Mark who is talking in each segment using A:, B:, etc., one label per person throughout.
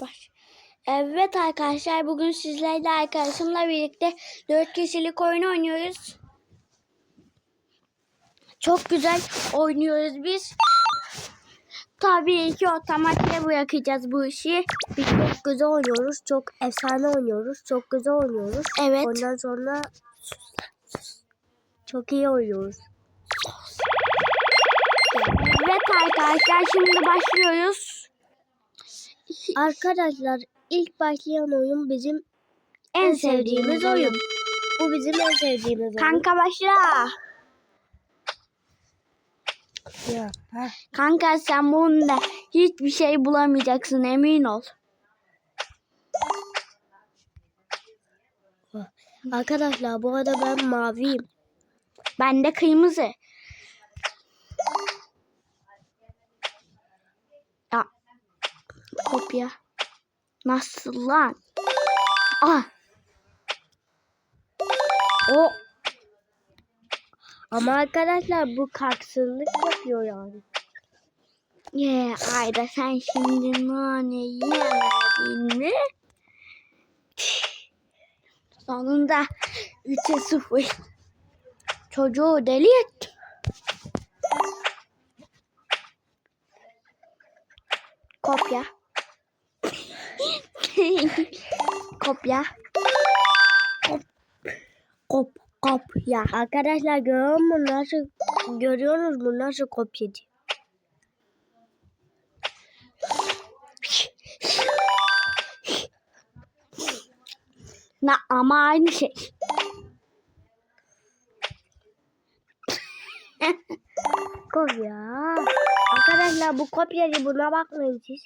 A: Baş. Evet arkadaşlar bugün sizlerle arkadaşımla birlikte 4 kişilik oyun oynuyoruz. Çok güzel oynuyoruz biz. Tabii ki otomatikle bırakacağız bu işi.
B: Biz çok güzel oynuyoruz. Çok efsane oynuyoruz. Çok güzel oynuyoruz.
A: Evet.
B: Ondan sonra çok iyi oynuyoruz.
A: Evet arkadaşlar şimdi başlıyoruz.
B: Arkadaşlar ilk başlayan oyun bizim
A: En sevdiğimiz oyun.
B: Bu bizim en sevdiğimiz oyun.
A: Kanka başla.
B: Ya, ha.
A: Kanka sen bunda hiçbir şey bulamayacaksın emin ol.
B: Arkadaşlar bu arada ben maviyim.
A: Ben de kırmızı. Kopya. Nasıl lan? Ah. O.
B: Ama arkadaşlar bu haksızlık yapıyor yani.
A: Yeah, Ayda sen şimdi naneyi yemedin mi? Sonunda 3'e 0. Çocuğu deli et. Kopya. Kopya. Kop. Kop. Kopya.
B: Arkadaşlar görüyor musunuz nasıl görüyorsunuz mu nasıl kopyacı?
A: Na, ama aynı şey.
B: Kopya. Arkadaşlar bu kopyacı buna bakmayın siz.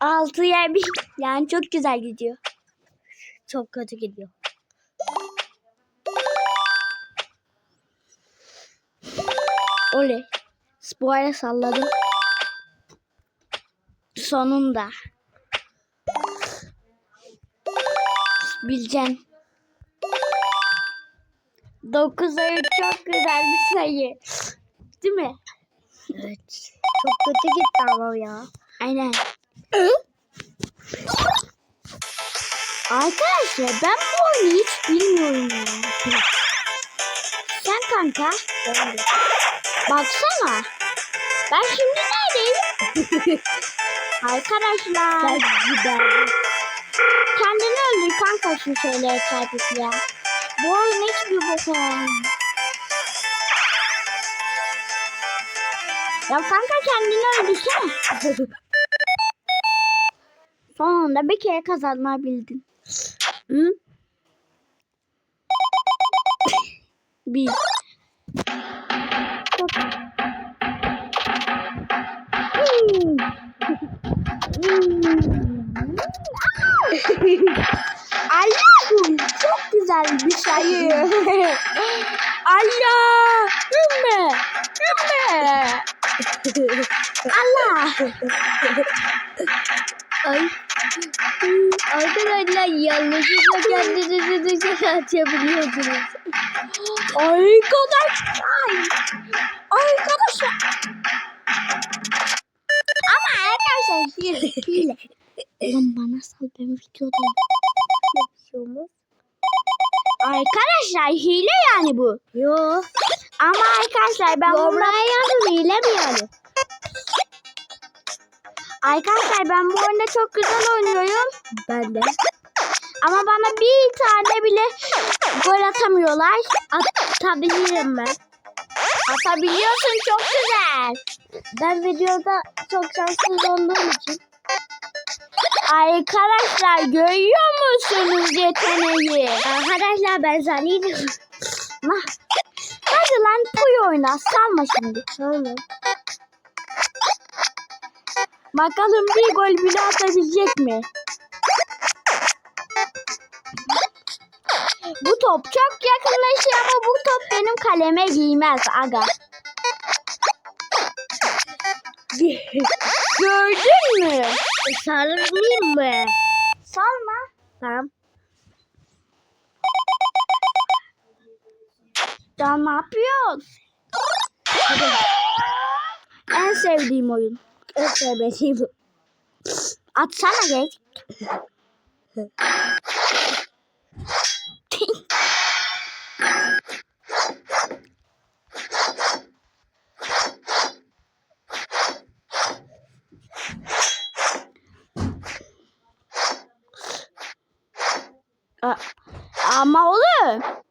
A: Altıya bir. Yani çok güzel gidiyor.
B: Çok kötü gidiyor.
A: Oley. Spora salladım. Sonunda. Bileceksin. 9 sayı çok güzel bir sayı. Değil mi?
B: Evet. Çok kötü gitti ama ya.
A: Aynen. Arkadaşlar ben bu oyunu hiç bilmiyorum ya. Sen kanka.
B: Ben de.
A: Baksana. Ben şimdi neredeyim? Arkadaşlar. Kendini öldür kanka şu şeylere çarpıp ya. Bu oyun hiçbir boka yaramıyor. Ya kanka kendini öldürsene. Sonunda bir kere kazanabildin.
B: Hı?
A: Bir. Allah'ım çok güzel bir sayı. Allah. Ümme. Ümme. Allah.
B: Ay. Arkadaşlar yanlışlıkla kendinizi dışarı atabiliyorsunuz.
A: Arkadaşlar. Arkadaşlar. Ama arkadaşlar hile. Hile. Ulan bana sal ben videodayım.
B: Yapıyorsunuz.
A: Arkadaşlar hile yani bu.
B: Yo.
A: Ama arkadaşlar ben
B: Yorumlara
A: bunda...
B: yazın hile mi yani?
A: Arkadaşlar ben bu oyunda çok güzel oynuyorum.
B: Ben de.
A: Ama bana bir tane bile gol atamıyorlar.
B: Atabilirim ben.
A: Atabiliyorsun çok güzel.
B: Ben videoda çok şanssız olduğum için.
A: Arkadaşlar görüyor musunuz yeteneği?
B: Arkadaşlar ben zannediyorum.
A: Lan puy oyna salma şimdi.
B: Tamam.
A: Bakalım bir gol bile atabilecek mi? Bu top çok yakınlaşıyor ama bu top benim kaleme giymez aga. Gördün mü?
B: Sarılmayayım mı?
A: Salma.
B: Tamam.
A: Ya ne yapıyorsun? sevdiğim oyun.
B: En sevmediğim.
A: Atsana geç. Ama oğlum.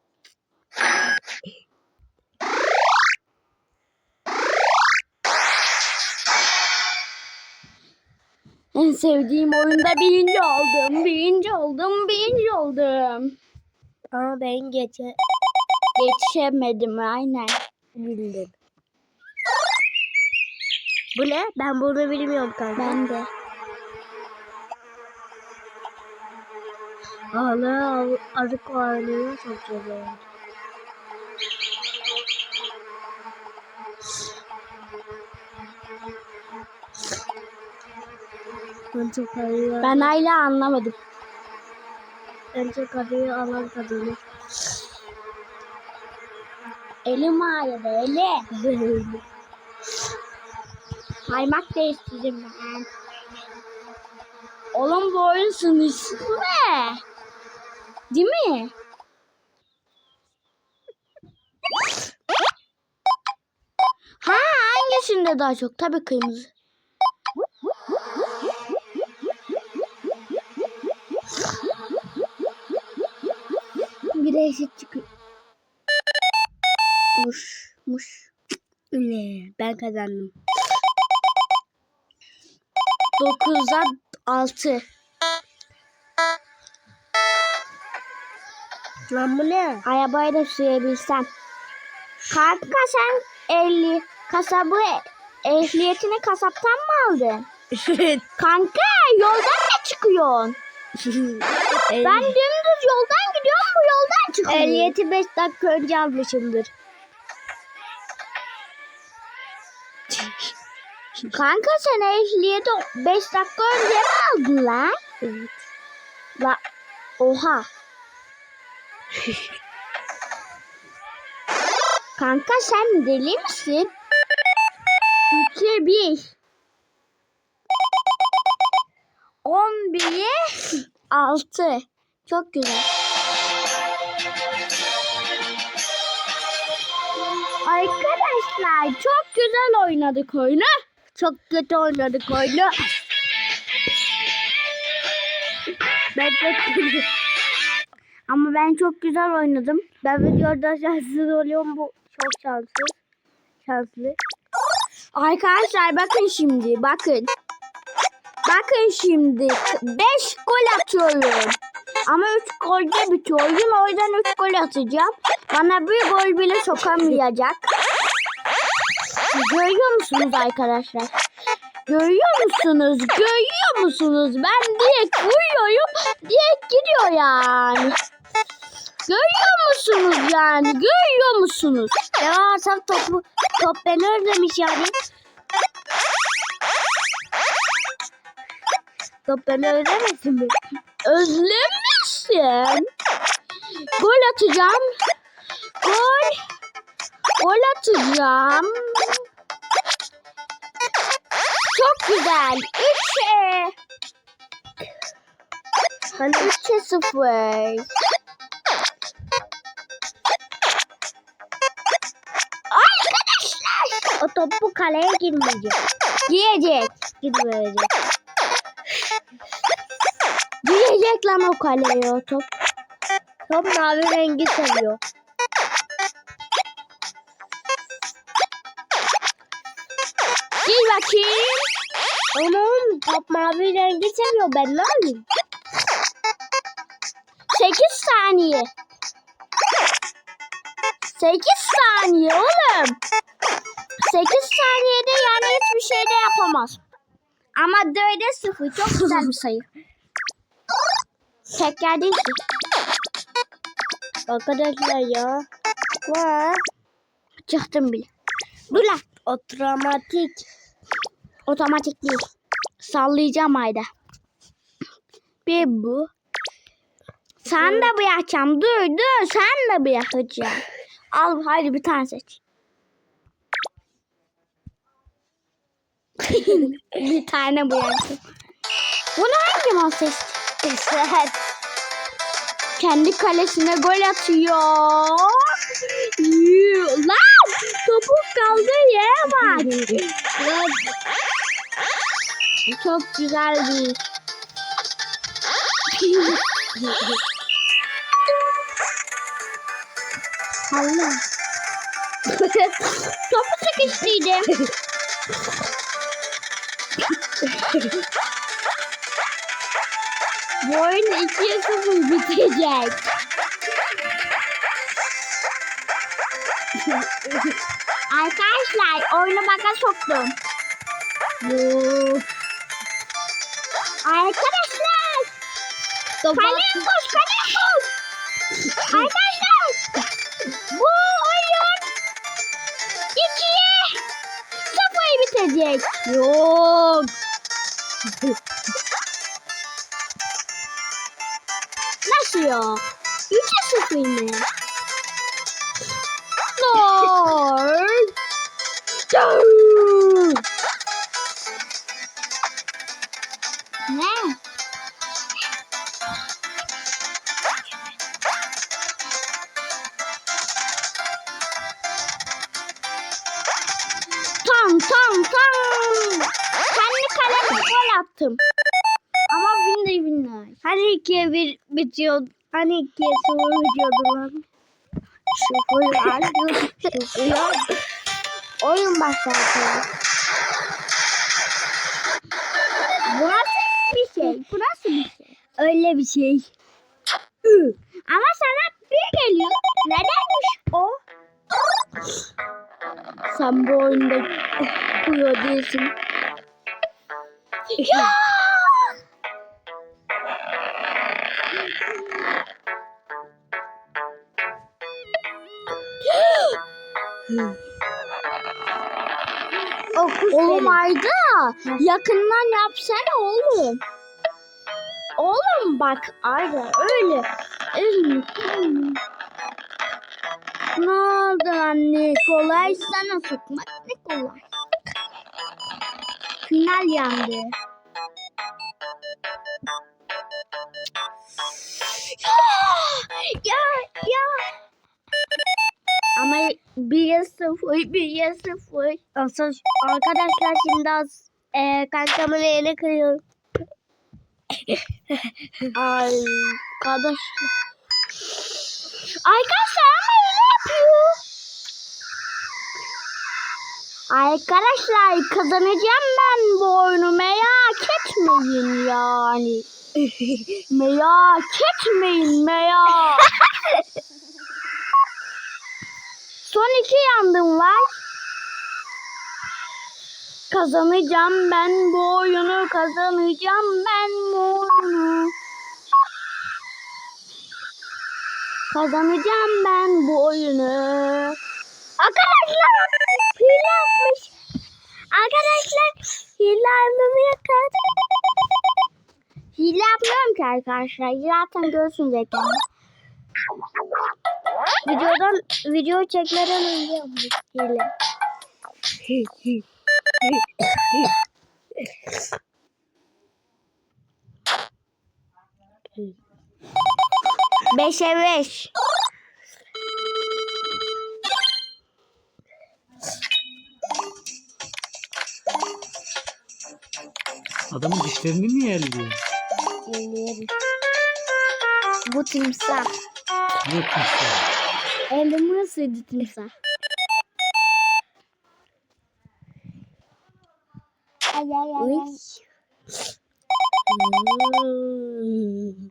A: En sevdiğim oyunda birinci oldum, birinci oldum, birinci oldum.
B: Ama ben geçe
A: Yetişemedim aynen.
B: bildim. Bu ne? Ben bunu bilmiyorum kanka.
A: Ben de.
B: Hala av- arık varlığı Ben çok arıyı,
A: Ben hala anlamadım.
B: en çok arıyı alan kadını.
A: Elim ağrıdı, elim. Kaymak değiştirdim ben. Oğlum bu oyun sınırsız ne? Değil mi? Ha hangisinde daha çok? Tabii kırmızı. De eşit çıkıyor. Muş, muş.
B: ne? Ben kazandım.
A: 9'a 6.
B: Lan bu ne?
A: Arabayı da sürebilsem. Kanka sen 50 kasabı ehliyetini kasaptan mı aldın?
B: Evet.
A: Kanka yoldan ne çıkıyorsun? Ben dümdüz yoldan gidiyorum bu yoldan çıkıyorum.
B: Ehliyeti 5 dakika önce almışımdır.
A: Kanka sen ehliyeti 5 dakika önce mi aldın lan?
B: Evet.
A: La oha. Kanka sen deli misin? 2 1 11'e 6 Çok güzel. Arkadaşlar çok güzel oynadık oyunu.
B: Çok kötü oynadık oyunu. Kötü.
A: Ama ben çok güzel oynadım.
B: Ben videoda şanssız oluyorum bu. Çok şanssız. Şanslı.
A: Arkadaşlar bakın şimdi bakın. Bakın şimdi 5 gol atıyorum. Ama 3 golde bitiyor oyun. O yüzden 3 gol atacağım. Bana bir gol bile sokamayacak. Görüyor musunuz arkadaşlar? Görüyor musunuz? Görüyor musunuz? Ben direkt vuruyorum. Direkt gidiyor yani. Görüyor musunuz yani? Görüyor musunuz?
B: Ya sen topu top beni özlemiş yani. Top beni özlemesin mi?
A: Özlemişsin. Gol atacağım. Gol. Gol atacağım. Çok güzel. 3'e.
B: Hani
A: 3'e 0. Arkadaşlar.
B: o top bu kaleye girmeyecek.
A: Giyecek.
B: Girmeyecek.
A: Giyecek lan o kaleye o top.
B: Top mavi rengi seviyor.
A: Giy bakayım.
B: Oğlum top mavi rengi seviyor. Ben ne yapayım?
A: 8 saniye. 8 saniye oğlum. 8 saniyede yani hiçbir şey de yapamaz. Ama 4'e 0 çok güzel bir sayı. Teker değil ki.
B: Arkadaşlar ya. Var.
A: Çıktım bile. Dur lan.
B: Otomatik.
A: Otomatik değil. Sallayacağım ayda. Bir bu. Sen de bu yapacağım. Dur dur sen de bu yapacaksın. Al hadi bir tane seç. bir tane bıraktım. Bunu hangi mal seçti?
B: Sen.
A: Kendi kalesine gol atıyor. Yuu, Lan topuk kaldığı yere bak. Çok güzel bir. Allah. Topu sıkıştıydı. Bu oyun 2'ye 0 bitecek. Arkadaşlar oyunu baka soktum. Arkadaşlar. Kaleye koş kaleye koş. Arkadaşlar. Bu oyun 2'ye 0 bitecek. Yok. Ya? 3'e 0 mı? Dört.
B: Hani. Sıfır var. Sıfır var. Oyun başladı.
A: Bu bir şey? Bu bir şey?
B: Öyle bir şey.
A: Ama sana bir geliyor. Nedenmiş o? Sen bu oyunda kuruyor değilsin. Ya!
B: O kuş
A: Oğlum
B: benim.
A: Ayda yakından yapsana oğlum. Oğlum bak Ayda öyle. Ne oldu anne? Kolay sana sokmak ne kolay. Final yandı. 1'e 0, 1'e 0.
B: Aslında şu- arkadaşlar şimdi az e, kankamın elini kırıyor.
A: Ay arkadaşlar. Arkadaşlar ama öyle yapıyor. Arkadaşlar kazanacağım ben bu oyunu merak etmeyin yani. merak etmeyin merak. Son iki yandım var. Kazanacağım ben bu oyunu kazanacağım ben bu oyunu. Kazanacağım ben bu oyunu. Arkadaşlar hile yapmış. Arkadaşlar hile yapmamı yakar. Hile yapmıyorum ki arkadaşlar. Zaten görürsünüz ekranda.
B: Videodan video çekmeden önce yapmış hile.
A: Beşe beş.
C: Adamın dişlerini niye elliyor?
A: Bu timsah.
C: Ne kimse?
A: Elimi ısırdı timsah. Ay ay ay.
B: Uy.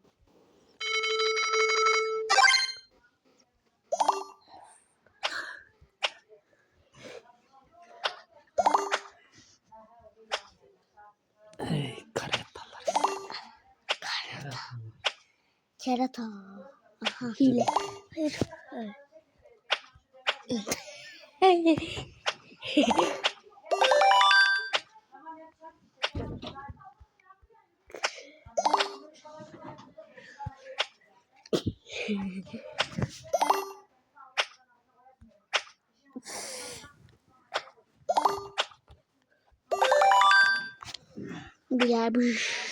C: Hey karatalar.
B: Kerata.
A: Aha hile.
B: Hayır. Diğer bir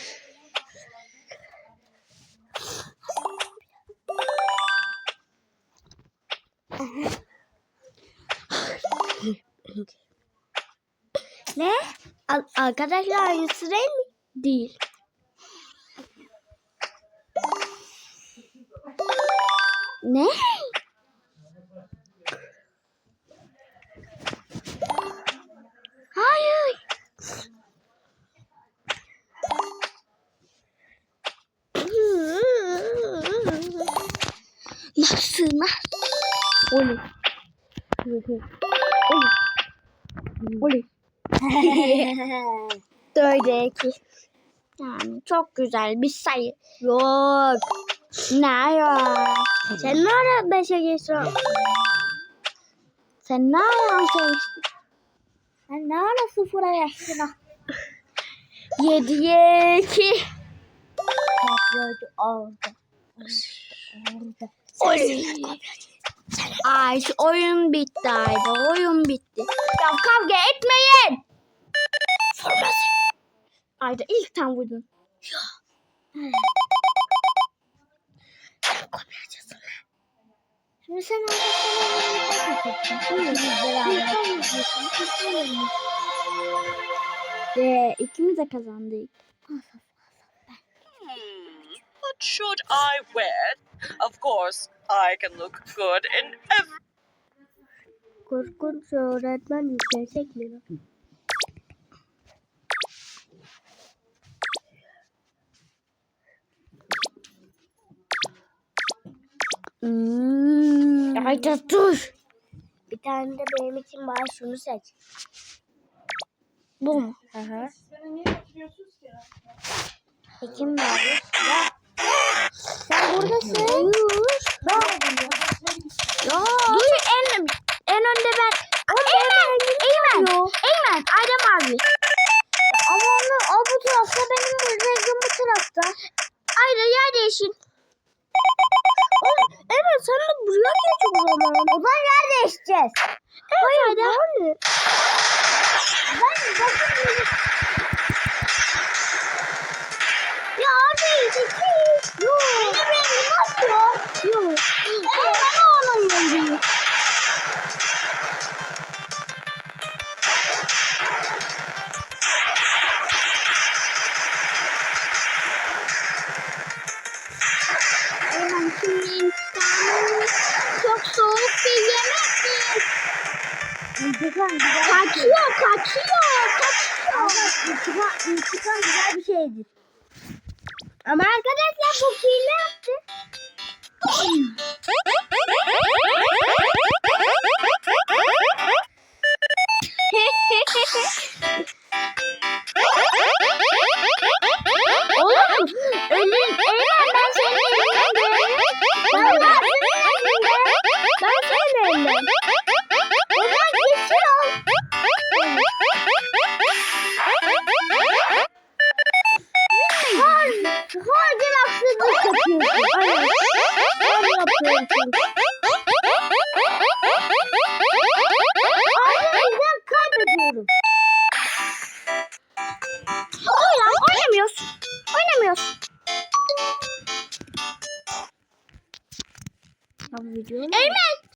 B: arkadaşlar aynı sıra mı? Değil.
A: Ne?
B: Hayır.
A: Nasıl nasıl? Oley. Oley.
B: Dörde iki.
A: Yani çok güzel bir sayı.
B: Yok.
A: Ne ya?
B: Sen ne ara beşe geçtin?
A: Sen ne yalan Sen ne ara sıfıra geçtin? Yediye iki. Oley. Ay şu oyun bitti Ayda. Oyun bitti. Ya kavga etmeyin. Sormasın. Ayda ilk tam vurdun.
B: Şimdi sen
A: Ve ikimiz de kazandık.
D: What should I wear? Of course, I can look good in every.
B: Korkunç öğretmen yüksek mi?
A: Hmm. Ayda dur.
B: Bir tane de benim için bari şunu seç.
A: Bu mu?
B: Hı hı. Kim var? Ya. Sen buradasın.
A: Ya.
B: Güzel